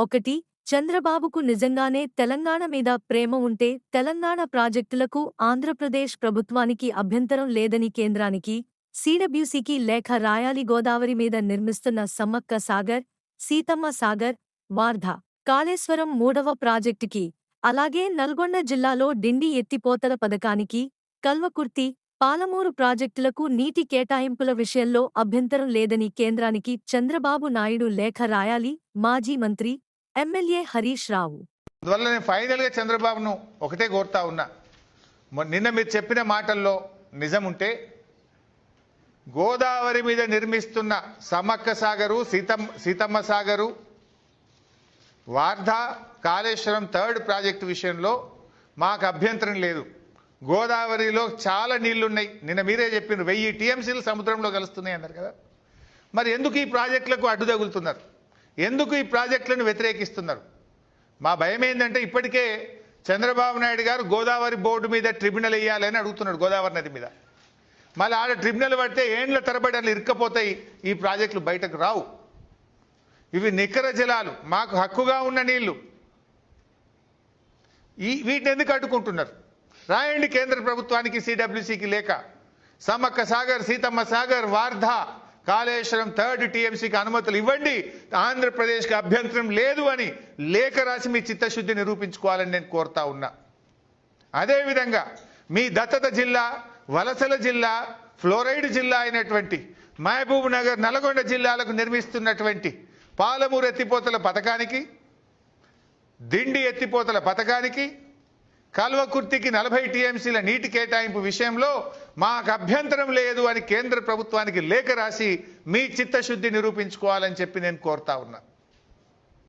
ఒకటి చంద్రబాబుకు నిజంగానే తెలంగాణ మీద ప్రేమ ఉంటే తెలంగాణ ప్రాజెక్టులకు ఆంధ్రప్రదేశ్ ప్రభుత్వానికి అభ్యంతరం లేదని కేంద్రానికి సీడబ్ల్యూసీకి లేఖ రాయాలి గోదావరి మీద నిర్మిస్తున్న సమ్మక్క సాగర్ సీతమ్మ సాగర్ వార్ధ కాళేశ్వరం మూడవ ప్రాజెక్టుకి అలాగే నల్గొండ జిల్లాలో డిండి ఎత్తిపోతల పథకానికి కల్వకుర్తి పాలమూరు ప్రాజెక్టులకు నీటి కేటాయింపుల విషయంలో అభ్యంతరం లేదని కేంద్రానికి చంద్రబాబు నాయుడు లేఖ రాయాలి మాజీ మంత్రి ఎమ్మెల్యే హరీష్ రావు. అందువల్ల నేను ఫైనల్గా చంద్రబాబును ఒకటే కోరుతా ఉన్నా. నిన్న మీరు చెప్పిన మాటల్లో నిజం ఉంటే గోదావరి మీద నిర్మిస్తున్న సమక్క సాగరు సీతమ్మ సీతమ్మ సాగరు వార్ధా కాళేశ్వరం థర్డ్ ప్రాజెక్టు విషయంలో మాకు అభ్యంతరం లేదు. గోదావరిలో చాలా నీళ్ళున్నాయి. నిన్న మీరే చెప్పిన వెయ్యి టీఎంసీలు సముద్రంలో కలుస్తున్నాయి అన్నారు కదా. మరి ఎందుకు ఈ ప్రాజెక్టులకు అడ్డు తగులుతున్నారు ఎందుకు ఈ ప్రాజెక్టులను వ్యతిరేకిస్తున్నారు? మా భయం ఏంటంటే ఇప్పటికే చంద్రబాబు నాయుడు గారు గోదావరి బోర్డు మీద ట్రిబ్యునల్ వేయాలని అడుగుతున్నాడు గోదావరి నది మీద. మళ్ళీ ఆడ ట్రిబ్యునల్ పడితే ఏండ్ల తరబడి అట్లా ఇరుక్కపోతాయి ఈ ప్రాజెక్టులు బయటకు రావు. ఇవి నికర జలాలు మాకు హక్కుగా ఉన్న నీళ్ళు. ఈ వీటిని ఎందుకు అడ్డుకుంటున్నారు? రాయండి కేంద్ర ప్రభుత్వానికి సిడబ్ల్యూసికి లేక. సమ్మక్క సాగర్ సీతమ్మ సాగర్ వార్ధా కాళేశ్వరం థర్డ్ టీఎంసీకి అనుమతులు ఇవ్వండి. ఆంధ్రప్రదేశ్కి అభ్యంతరం లేదు అని లేఖ రాసి మీ చిత్తశుద్ధి నిరూపించుకోవాలని నేను కోరుతా ఉన్నా. అదేవిధంగా మీ దత్తత జిల్లా వలసల జిల్లా ఫ్లోరైడ్ జిల్లా అయినటువంటి మహబూబ్ నగర్ నల్గొండ జిల్లాలకు నిర్మిస్తున్నటువంటి పాలమూరు ఎత్తిపోతల పథకానికి దిండి ఎత్తిపోతల పథకానికి కల్వకుర్తికి నలభై టీఎంసీల నీటి కేటాయింపు విషయంలో మాకు అభ్యంతరం లేదు అని కేంద్ర ప్రభుత్వానికి లేఖ రాసి మీ చిత్తశుద్ధి నిరూపించుకోవాలని చెప్పి నేను కోరుతా ఉన్నా.